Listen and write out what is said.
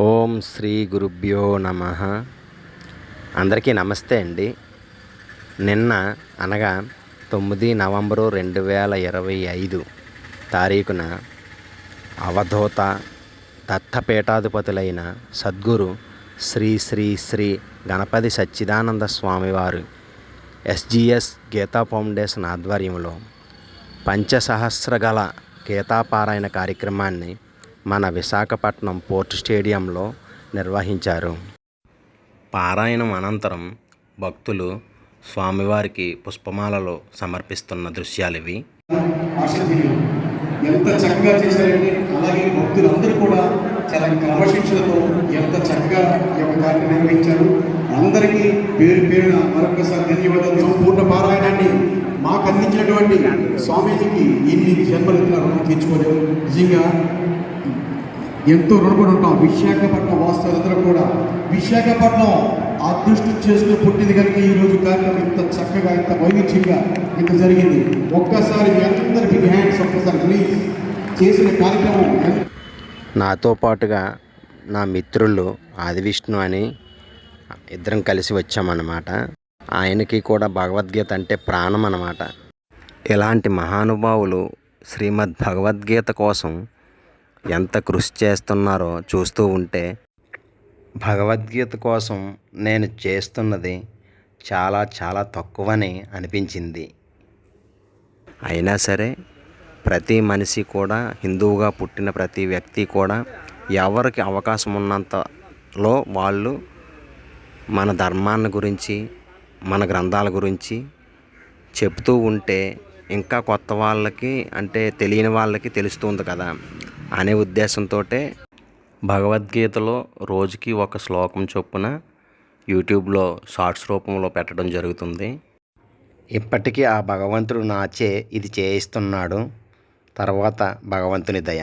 ఓం శ్రీ గురుభ్యో నమ. అందరికీ నమస్తే అండి. నిన్న అనగా తొమ్మిది నవంబరు రెండు వేల ఇరవై ఐదు తారీఖున అవధూత దత్తపీఠాధిపతులైన సద్గురు శ్రీ శ్రీ శ్రీ గణపతి సచ్చిదానంద స్వామివారు ఎస్జిఎస్ గీతా ఫౌండేషన్ ఆధ్వర్యంలో పంచసహస్రగల గీతాపారాయణ కార్యక్రమాన్ని మన విశాఖపట్నం పోర్ట్ స్టేడియంలో నిర్వహించారు. పారాయణం అనంతరం భక్తులు స్వామివారికి పుష్పమాలలో సమర్పిస్తున్న దృశ్యాలివి. ఎంత చక్కగా చేశారంటే అలాగే భక్తులందరూ కూడా చాలా క్రమశిక్షణతో ఎంత చక్కగా ఈ యొక్క కార్యం నిర్వహించారు. అందరికీ పేరు పేరున మరొకసారి ధన్యవాదాలు. సంపూర్ణ పారాయణాన్ని మాకు అందించినటువంటి స్వామీజీకి ఎన్ని జన్మలు ఎత్తిన రుణం తీర్చుకోలేము. నిజంగా ఎంతో రుణపడి ఉంటాం. విశాఖపట్నం వాస్తవులందరూ కూడా. విశాఖపట్నం అదృష్టం చేసుకుని పుట్టింది కనుక ఈ రోజు కార్యక్రమం ఇంత చక్కగా ఇంత వైవిధ్యంగా ఇంత జరిగింది. ఒక్కసారి మీ చేసిన కార్యక్రమం నాతో పాటుగా నా మిత్రులు ఆదివిష్ణు అని ఇద్దరం కలిసి వచ్చామన్నమాట. ఆయనకి కూడా భగవద్గీత అంటే ప్రాణం అన్నమాట. ఇలాంటి మహానుభావులు శ్రీమద్ భగవద్గీత కోసం ఎంత కృషి చేస్తున్నారో చూస్తూ ఉంటే భగవద్గీత కోసం నేను చేస్తున్నది చాలా చాలా తక్కువని అనిపించింది. అయినా సరే ప్రతి మనిషి కూడా హిందువుగా పుట్టిన ప్రతి వ్యక్తి కూడా ఎవరికి అవకాశం ఉన్నంతలో వాళ్ళు మన ధర్మాన్ని గురించి మన గ్రంథాల గురించి చెప్తూ ఉంటే ఇంకా కొత్త వాళ్ళకి అంటే తెలియని వాళ్ళకి తెలుస్తుంది కదా అనే ఉద్దేశంతో భగవద్గీతలో రోజుకి ఒక శ్లోకం చొప్పున యూట్యూబ్లో షార్ట్స్ రూపంలో పెట్టడం జరుగుతుంది. ఇప్పటికీ ఆ భగవంతుడు నాచే ఇది చేయిస్తున్నాడు. తర్వాత భగవంతుని దయ.